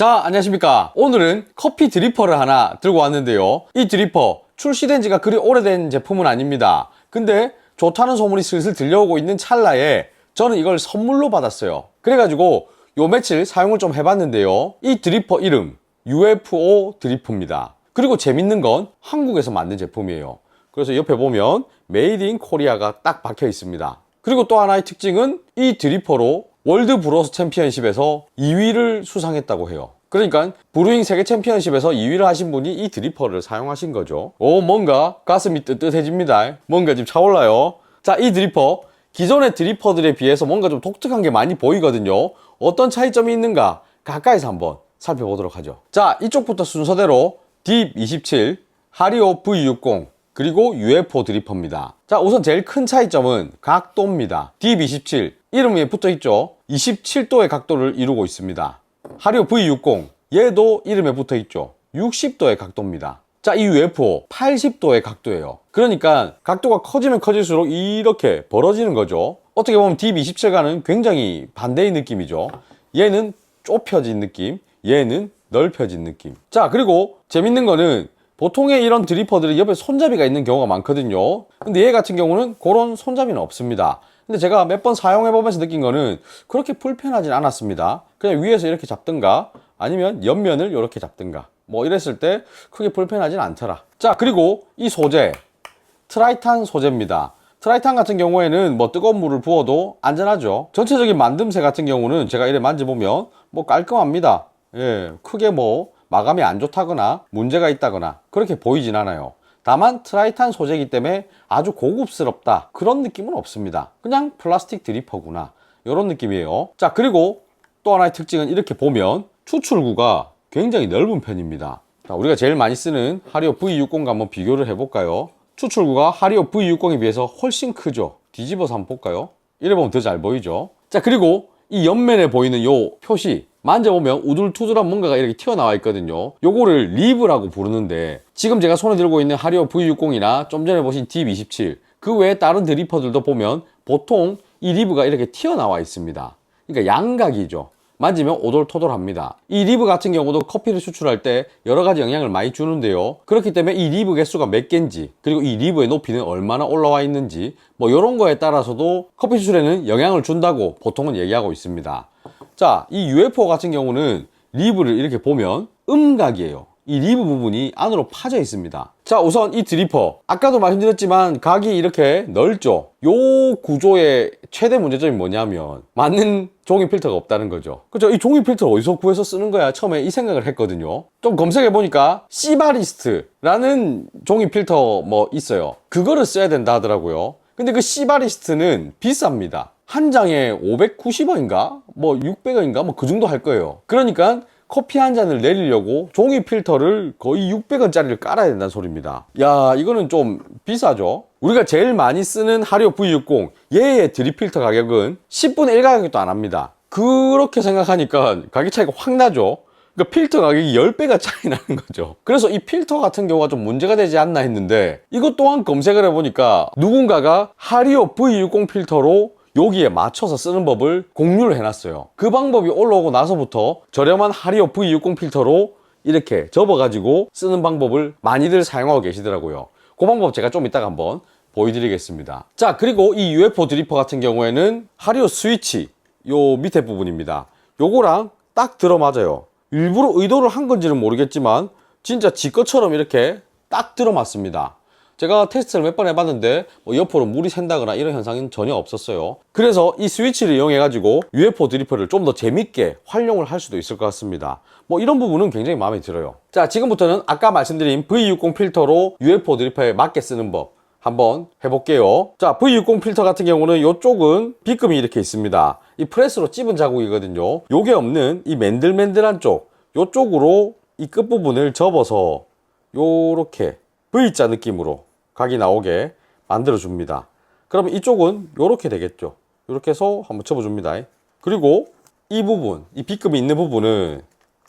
자, 안녕하십니까. 오늘은 커피 드리퍼를 하나 들고 왔는데요. 이 드리퍼 출시된 지가 그리 오래된 제품은 아닙니다. 근데 좋다는 소문이 슬슬 들려오고 있는 찰나에 저는 이걸 선물로 받았어요. 그래가지고 요 며칠 사용을 좀 해봤는데요. 이 드리퍼 이름 UFO 드리퍼입니다. 그리고 재밌는 건 한국에서 만든 제품이에요. 그래서 옆에 보면 메이드 인 코리아가 딱 박혀 있습니다. 그리고 또 하나의 특징은 이 드리퍼로 월드 브로스 챔피언십에서 2위를 수상했다고 해요. 그러니까 브루잉 세계 챔피언십에서 2위를 하신 분이 이 드리퍼를 사용하신 거죠. 오 뭔가 가슴이 뜨뜻해집니다. 뭔가 지금 차올라요. 자, 이 드리퍼 기존의 드리퍼들에 비해서 뭔가 좀 독특한 게 많이 보이거든요. 어떤 차이점이 있는가 가까이서 한번 살펴보도록 하죠. 자, 이쪽부터 순서대로 딥 27, 하리오 V60, 그리고 UFO 드리퍼입니다. 자, 우선 제일 큰 차이점은 각도입니다. 딥 27, 이름에 붙어 있죠. 27도의 각도를 이루고 있습니다. 하리오 V60, 얘도 이름에 붙어 있죠. 60도의 각도입니다. 자, 이 UFO 80도의 각도예요. 그러니까 각도가 커지면 커질수록 이렇게 벌어지는 거죠. 어떻게 보면 딥27과는 굉장히 반대의 느낌이죠. 얘는 좁혀진 느낌, 얘는 넓혀진 느낌. 자, 그리고 재밌는 거는 보통의 이런 드리퍼들이 옆에 손잡이가 있는 경우가 많거든요. 근데 얘 같은 경우는 그런 손잡이는 없습니다. 근데 제가 몇 번 사용해 보면서 느낀 거는 그렇게 불편하진 않았습니다. 그냥 위에서 이렇게 잡든가 아니면 옆면을 이렇게 잡든가 뭐 이랬을 때 크게 불편하진 않더라. 자, 그리고 이 소재. 트라이탄 소재입니다. 트라이탄 같은 경우에는 뭐 뜨거운 물을 부어도 안전하죠. 전체적인 만듦새 같은 경우는 제가 이래 만져보면 뭐 깔끔합니다. 예, 크게 뭐 마감이 안 좋다거나 문제가 있다거나 그렇게 보이진 않아요. 다만 트라이탄 소재이기 때문에 아주 고급스럽다 그런 느낌은 없습니다. 그냥 플라스틱 드리퍼구나 이런 느낌이에요. 자 그리고 또 하나의 특징은 이렇게 보면 추출구가 굉장히 넓은 편입니다. 자, 우리가 제일 많이 쓰는 하리오 V60과 한번 비교를 해볼까요? 추출구가 하리오 V60에 비해서 훨씬 크죠. 뒤집어서 한번 볼까요? 이래 보면 더 잘 보이죠. 자 그리고 이 옆면에 보이는 요 표시 만져보면 우둘투둘한 뭔가가 이렇게 튀어나와 있거든요. 요거를 리브라고 부르는데 지금 제가 손에 들고 있는 하리오 V60이나 좀 전에 보신 딥27 그 외에 다른 드리퍼들도 보면 보통 이 리브가 이렇게 튀어나와 있습니다. 그러니까 양각이죠. 만지면 오돌토돌합니다. 이 리브 같은 경우도 커피를 추출할 때 여러 가지 영향을 많이 주는데요. 그렇기 때문에 이 리브 개수가 몇 개인지 그리고 이 리브의 높이는 얼마나 올라와 있는지 뭐 이런 거에 따라서도 커피 추출에는 영향을 준다고 보통은 얘기하고 있습니다. 자, 이 UFO 같은 경우는 리브를 이렇게 보면 음각이에요. 이 리브 부분이 안으로 파져 있습니다. 자, 우선 이 드리퍼. 아까도 말씀드렸지만 각이 이렇게 넓죠. 요 구조의 최대 문제점이 뭐냐면 맞는 종이 필터가 없다는 거죠. 그죠? 이 종이 필터 어디서 구해서 쓰는 거야? 처음에 이 생각을 했거든요. 좀 검색해 보니까 시바리스트라는 종이 필터 뭐 있어요. 그거를 써야 된다 하더라고요. 근데 그 시바리스트는 비쌉니다. 한 장에 590원인가? 뭐 600원인가? 뭐 그 정도 할 거예요. 그러니까 커피 한 잔을 내리려고 종이 필터를 거의 600원짜리를 깔아야 된다는 소리입니다. 야, 이거는 좀 비싸죠? 우리가 제일 많이 쓰는 하리오 V60, 얘의 드립필터 가격은 10분의 1 가격도 안 합니다. 그렇게 생각하니까 가격 차이가 확 나죠? 그러니까 필터 가격이 10배가 차이 나는 거죠. 그래서 이 필터 같은 경우가 좀 문제가 되지 않나 했는데 이것 또한 검색을 해보니까 누군가가 하리오 V60 필터로 여기에 맞춰서 쓰는 법을 공유를 해놨어요. 그 방법이 올라오고 나서부터 저렴한 하리오 V60 필터로 이렇게 접어가지고 쓰는 방법을 많이들 사용하고 계시더라고요. 그 방법 제가 좀 이따가 한번 보여드리겠습니다. 자, 그리고 이 UFO 드리퍼 같은 경우에는 하리오 스위치 요 밑에 부분입니다. 요거랑 딱 들어맞아요. 일부러 의도를 한 건지는 모르겠지만 진짜 지 것처럼 이렇게 딱 들어맞습니다. 제가 테스트를 몇 번 해봤는데 뭐 옆으로 물이 샌다거나 이런 현상은 전혀 없었어요. 그래서 이 스위치를 이용해 가지고 UFO 드리퍼를 좀 더 재밌게 활용을 할 수도 있을 것 같습니다. 뭐 이런 부분은 굉장히 마음에 들어요. 자 지금부터는 아까 말씀드린 V60 필터로 UFO 드리퍼에 맞게 쓰는 법 한번 해볼게요. 자 V60 필터 같은 경우는 이쪽은 B금이 이렇게 있습니다. 이 프레스로 찝은 자국이거든요. 요게 없는 이 맨들맨들한 쪽 요쪽으로 이 끝부분을 접어서 요렇게 V자 느낌으로 각이 나오게 만들어 줍니다. 그러면 이쪽은 이렇게 되겠죠. 이렇게 해서 한번 접어 줍니다. 그리고 이 부분, 이 B급이 있는 부분은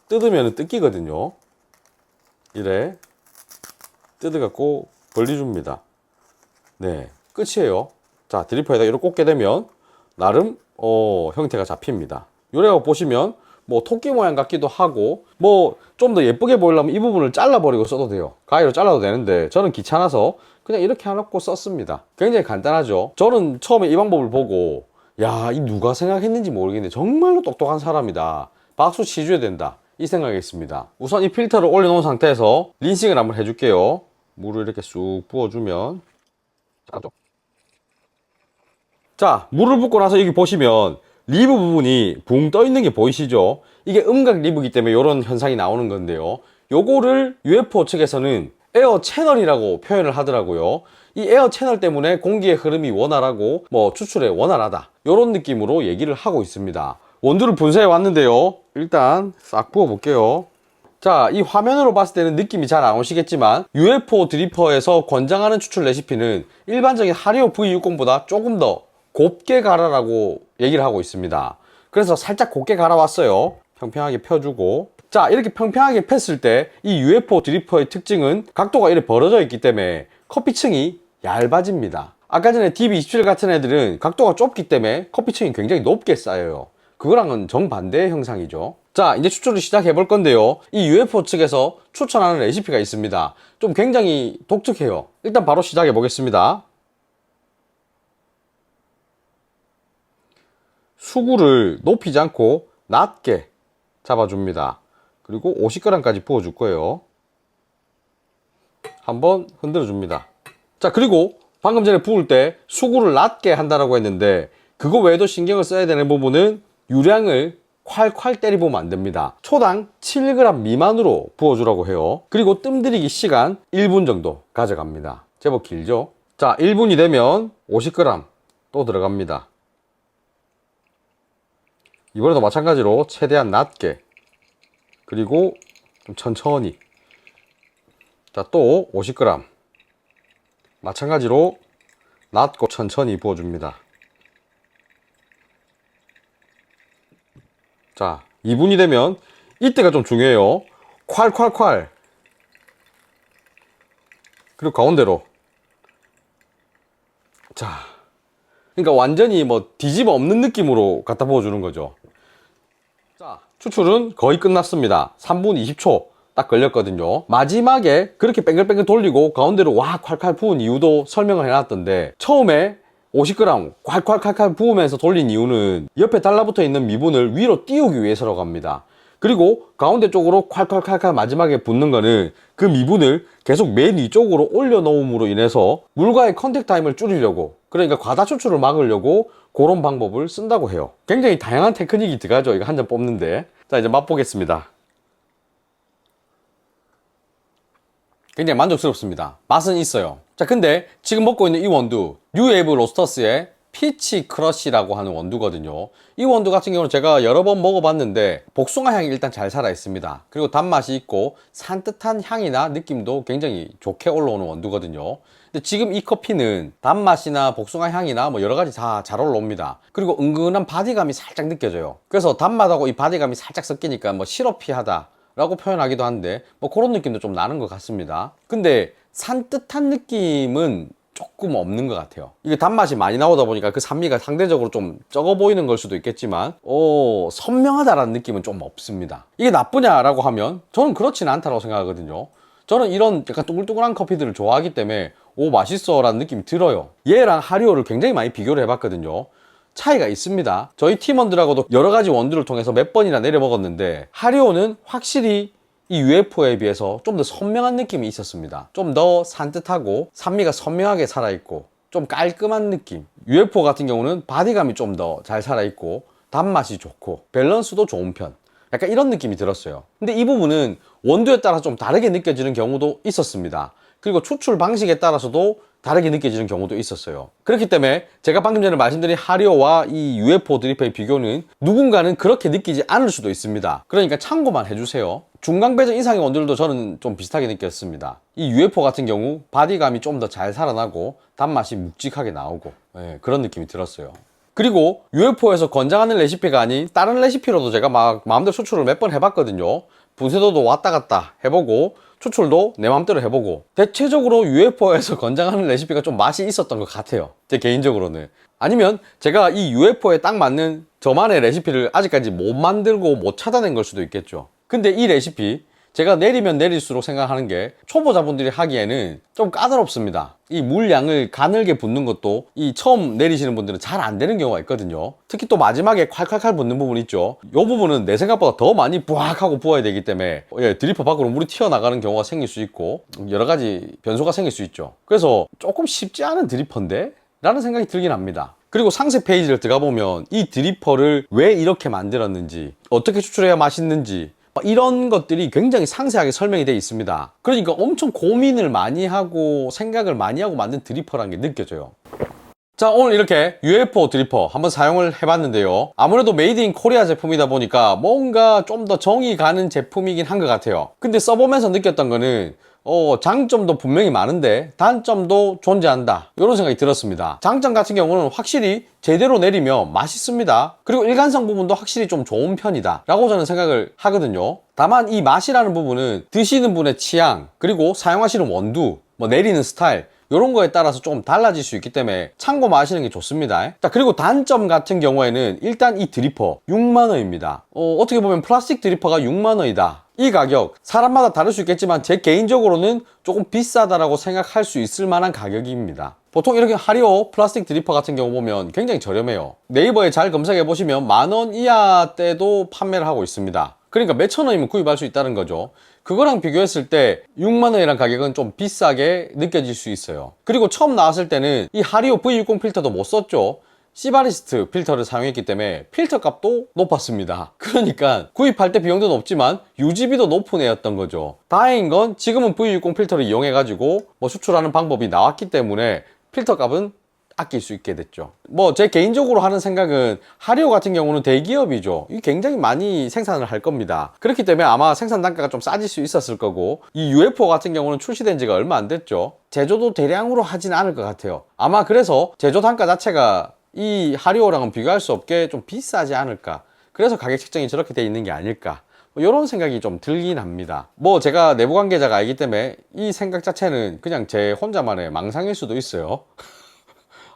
뜯으면 뜯기거든요. 이래 뜯어 갖고 벌려줍니다. 네, 끝이에요. 자, 드리퍼에다 이렇게 꽂게 되면 나름 어, 형태가 잡힙니다. 요래가 보시면 뭐 토끼 모양 같기도 하고 뭐 좀 더 예쁘게 보이려면 이 부분을 잘라버리고 써도 돼요. 가위로 잘라도 되는데 저는 귀찮아서 그냥 이렇게 해놓고 썼습니다. 굉장히 간단하죠? 저는 처음에 이 방법을 보고 야 이 누가 생각했는지 모르겠는데 정말로 똑똑한 사람이다. 박수 치줘야 된다. 이 생각했습니다. 우선 이 필터를 올려놓은 상태에서 린싱을 한번 해줄게요. 물을 이렇게 쑥 부어주면 자, 물을 붓고 나서 여기 보시면 리브 부분이 붕 떠 있는 게 보이시죠? 이게 음각 리브이기 때문에 이런 현상이 나오는 건데요. 요거를 UFO 측에서는 에어 채널이라고 표현을 하더라고요. 이 에어 채널 때문에 공기의 흐름이 원활하고 뭐 추출에 원활하다. 이런 느낌으로 얘기를 하고 있습니다. 원두를 분쇄해 왔는데요. 일단 싹 부어 볼게요. 자, 이 화면으로 봤을 때는 느낌이 잘 안 오시겠지만 UFO 드리퍼에서 권장하는 추출 레시피는 일반적인 하리오 V60보다 조금 더 곱게 갈아라고 얘기를 하고 있습니다. 그래서 살짝 곱게 갈아왔어요. 평평하게 펴주고 자 이렇게 평평하게 폈을 때 이 UFO 드리퍼의 특징은 각도가 이렇게 벌어져 있기 때문에 커피층이 얇아집니다. 아까 전에 DB27 같은 애들은 각도가 좁기 때문에 커피층이 굉장히 높게 쌓여요. 그거랑은 정반대의 형상이죠. 자, 이제 추출을 시작해 볼 건데요. 이 UFO 측에서 추천하는 레시피가 있습니다. 좀 굉장히 독특해요. 일단 바로 시작해 보겠습니다. 수구를 높이지 않고 낮게 잡아줍니다. 그리고 50g까지 부어줄 거예요. 한번 흔들어 줍니다. 자, 그리고 방금 전에 부을 때 수구를 낮게 한다라고 했는데 그거 외에도 신경을 써야 되는 부분은 유량을 콸콸 때리보면 안 됩니다. 초당 7g 미만으로 부어주라고 해요. 그리고 뜸들이기 시간 1분 정도 가져갑니다. 제법 길죠? 자, 1분이 되면 50g 또 들어갑니다. 이번에도 마찬가지로 최대한 낮게 그리고 좀 천천히. 자 또 50g 마찬가지로 낮고 천천히 부어줍니다. 자 2분이 되면 이때가 좀 중요해요. 콸콸콸. 그리고 가운데로. 자 그러니까 완전히 뭐 뒤집어 없는 느낌으로 갖다 부어주는 거죠 자, 추출은 거의 끝났습니다. 3분 20초 딱 걸렸거든요. 마지막에 그렇게 뺑글뺑글 돌리고 가운데로 와 콸콸 부은 이유도 설명을 해놨던데 처음에 50g 콸콸콸콸 부으면서 돌린 이유는 옆에 달라붙어 있는 미분을 위로 띄우기 위해서라고 합니다. 그리고 가운데 쪽으로 콸콸콸콸 마지막에 붙는 거는 그 미분을 계속 맨 위쪽으로 올려놓음으로 인해서 물과의 컨택 타임을 줄이려고 그러니까 과다 추출을 막으려고 그런 방법을 쓴다고 해요. 굉장히 다양한 테크닉이 들어가죠. 이거 한 잔 뽑는데. 자, 이제 맛보겠습니다. 굉장히 만족스럽습니다. 맛은 있어요. 자, 근데 지금 먹고 있는 이 원두, 뉴에이브 로스터스의 피치 크러쉬라고 하는 원두거든요. 이 원두 같은 경우는 제가 여러 번 먹어봤는데 복숭아 향이 일단 잘 살아 있습니다. 그리고 단맛이 있고 산뜻한 향이나 느낌도 굉장히 좋게 올라오는 원두거든요. 근데 지금 이 커피는 단맛이나 복숭아 향이나 뭐 여러 가지 다 잘 올라옵니다. 그리고 은근한 바디감이 살짝 느껴져요. 그래서 단맛하고 이 바디감이 살짝 섞이니까 뭐 시럽피하다. 라고 표현하기도 하는데 뭐 그런 느낌도 좀 나는 것 같습니다. 근데 산뜻한 느낌은 조금 없는 것 같아요. 이게 단맛이 많이 나오다 보니까 그 산미가 상대적으로 좀 적어 보이는 걸 수도 있겠지만, 어, 선명하다라는 느낌은 좀 없습니다. 이게 나쁘냐라고 하면 저는 그렇지는 않다고 생각하거든요. 저는 이런 약간 둥글둥글한 커피들을 좋아하기 때문에 오 맛있어 라는 느낌이 들어요. 얘랑 하리오를 굉장히 많이 비교를 해봤거든요. 차이가 있습니다. 저희 팀원들하고도 여러 가지 원두를 통해서 몇 번이나 내려 먹었는데 하리오는 확실히 이 UFO에 비해서 좀 더 선명한 느낌이 있었습니다. 좀 더 산뜻하고 산미가 선명하게 살아있고 좀 깔끔한 느낌. UFO 같은 경우는 바디감이 좀 더 잘 살아있고 단맛이 좋고 밸런스도 좋은 편. 약간 이런 느낌이 들었어요. 근데 이 부분은 원두에 따라 좀 다르게 느껴지는 경우도 있었습니다. 그리고 추출 방식에 따라서도 다르게 느껴지는 경우도 있었어요. 그렇기 때문에 제가 방금 전에 말씀드린 하리오와 이 UFO 드리퍼의 비교는 누군가는 그렇게 느끼지 않을 수도 있습니다. 그러니까 참고만 해주세요. 중강 배정 이상의 원두들도 저는 좀 비슷하게 느꼈습니다. 이 UFO 같은 경우 바디감이 좀 더 잘 살아나고 단맛이 묵직하게 나오고 예, 그런 느낌이 들었어요. 그리고 UFO에서 권장하는 레시피가 아닌 다른 레시피로도 제가 막 마음대로 추출을 몇 번 해봤거든요. 분쇄도도 왔다 갔다 해보고 추출도 내 마음대로 해보고 대체적으로 UFO에서 권장하는 레시피가 좀 맛이 있었던 것 같아요. 제 개인적으로는 아니면 제가 이 UFO에 딱 맞는 저만의 레시피를 아직까지 못 만들고 못 찾아낸 걸 수도 있겠죠. 근데 이 레시피 제가 내리면 내릴수록 생각하는 게 초보자분들이 하기에는 좀 까다롭습니다. 이 물량을 가늘게 붓는 것도 이 처음 내리시는 분들은 잘 안 되는 경우가 있거든요. 특히 또 마지막에 콸콸콸 붓는 부분 있죠. 이 부분은 내 생각보다 더 많이 부악 하고 부어야 되기 때문에 예, 드리퍼 밖으로 물이 튀어나가는 경우가 생길 수 있고 여러 가지 변수가 생길 수 있죠. 그래서 조금 쉽지 않은 드리퍼인데? 라는 생각이 들긴 합니다. 그리고 상세 페이지를 들어가 보면 이 드리퍼를 왜 이렇게 만들었는지, 어떻게 추출해야 맛있는지, 막 이런 것들이 굉장히 상세하게 설명이 되어 있습니다. 그러니까 엄청 고민을 많이 하고 생각을 많이 하고 만든 드리퍼라는 게 느껴져요. 자 오늘 이렇게 UFO 드리퍼 한번 사용을 해봤는데요 아무래도 메이드 인 코리아 제품이다 보니까 뭔가 좀 더 정이 가는 제품이긴 한 것 같아요 근데 써보면서 느꼈던 거는 어, 장점도 분명히 많은데 단점도 존재한다. 이런 생각이 들었습니다. 장점 같은 경우는 확실히 제대로 내리면 맛있습니다. 그리고 일관성 부분도 확실히 좀 좋은 편이다. 라고 저는 생각을 하거든요. 다만 이 맛이라는 부분은 드시는 분의 취향 그리고 사용하시는 원두 뭐 내리는 스타일 이런 거에 따라서 조금 달라질 수 있기 때문에 참고마시는 게 좋습니다. 자, 그리고 단점 같은 경우에는 일단 이 드리퍼 6만원입니다. 어, 어떻게 보면 플라스틱 드리퍼가 6만원이다. 이 가격 사람마다 다를 수 있겠지만 제 개인적으로는 조금 비싸다라고 생각할 수 있을 만한 가격입니다. 보통 이렇게 하리오 플라스틱 드리퍼 같은 경우 보면 굉장히 저렴해요. 네이버에 잘 검색해 보시면 만 원 이하 때도 판매를 하고 있습니다. 그러니까 몇천 원이면 구입할 수 있다는 거죠. 그거랑 비교했을 때 6만 원이란 가격은 좀 비싸게 느껴질 수 있어요. 그리고 처음 나왔을 때는 이 하리오 V60 필터도 못 썼죠. 시바리스트 필터를 사용했기 때문에 필터 값도 높았습니다. 그러니까 구입할 때 비용도 높지만 유지비도 높은 애였던 거죠. 다행인 건 지금은 V60 필터를 이용해 가지고 뭐 수출하는 방법이 나왔기 때문에 필터 값은 아낄 수 있게 됐죠. 뭐 제 개인적으로 하는 생각은 하리오 같은 경우는 대기업이죠. 이 굉장히 많이 생산을 할 겁니다. 그렇기 때문에 아마 생산 단가가 좀 싸질 수 있었을 거고 이 UFO 같은 경우는 출시된 지가 얼마 안 됐죠. 제조도 대량으로 하진 않을 것 같아요. 아마 그래서 제조 단가 자체가 이 하리오랑은 비교할 수 없게 좀 비싸지 않을까. 그래서 가격 책정이 저렇게 돼 있는 게 아닐까. 뭐 이런 생각이 좀 들긴 합니다. 뭐 제가 내부 관계자가 아니기 때문에 이 생각 자체는 그냥 제 혼자만의 망상일 수도 있어요.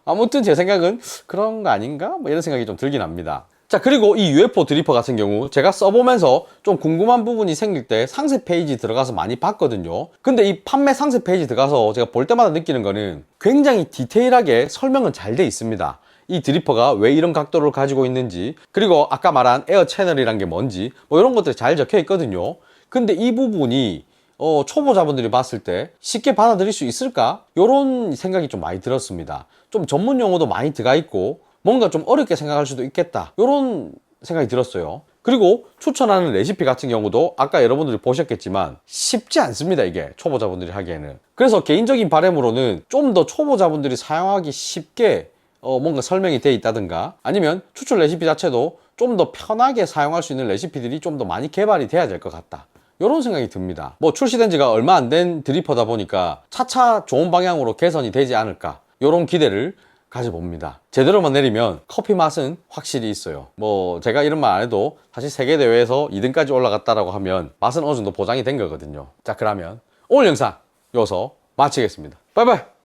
아무튼 제 생각은 그런 거 아닌가? 뭐 이런 생각이 좀 들긴 합니다. 자, 그리고 이 UFO 드리퍼 같은 경우 제가 써보면서 좀 궁금한 부분이 생길 때 상세 페이지 들어가서 많이 봤거든요. 근데 이 판매 상세 페이지 들어가서 제가 볼 때마다 느끼는 거는 굉장히 디테일하게 설명은 잘 돼 있습니다. 이 드리퍼가 왜 이런 각도를 가지고 있는지, 그리고 아까 말한 에어 채널이란 게 뭔지, 뭐 이런 것들이 잘 적혀 있거든요. 근데 이 부분이 어, 초보자분들이 봤을 때 쉽게 받아들일 수 있을까? 이런 생각이 좀 많이 들었습니다. 좀 전문 용어도 많이 들어가 있고 뭔가 좀 어렵게 생각할 수도 있겠다. 이런 생각이 들었어요. 그리고 추천하는 레시피 같은 경우도 아까 여러분들이 보셨겠지만 쉽지 않습니다 이게 초보자분들이 하기에는 그래서 개인적인 바람으로는 좀 더 초보자분들이 사용하기 쉽게 어, 뭔가 설명이 돼 있다든가 아니면 추출 레시피 자체도 좀 더 편하게 사용할 수 있는 레시피들이 좀 더 많이 개발이 돼야 될 것 같다 이런 생각이 듭니다. 뭐 출시된 지가 얼마 안 된 드리퍼다 보니까 차차 좋은 방향으로 개선이 되지 않을까 이런 기대를 가져봅니다. 제대로만 내리면 커피 맛은 확실히 있어요. 뭐 제가 이런 말 안 해도 사실 세계 대회에서 2등까지 올라갔다라고 하면 맛은 어느 정도 보장이 된 거거든요. 자 그러면 오늘 영상 여기서 마치겠습니다. 바이바이.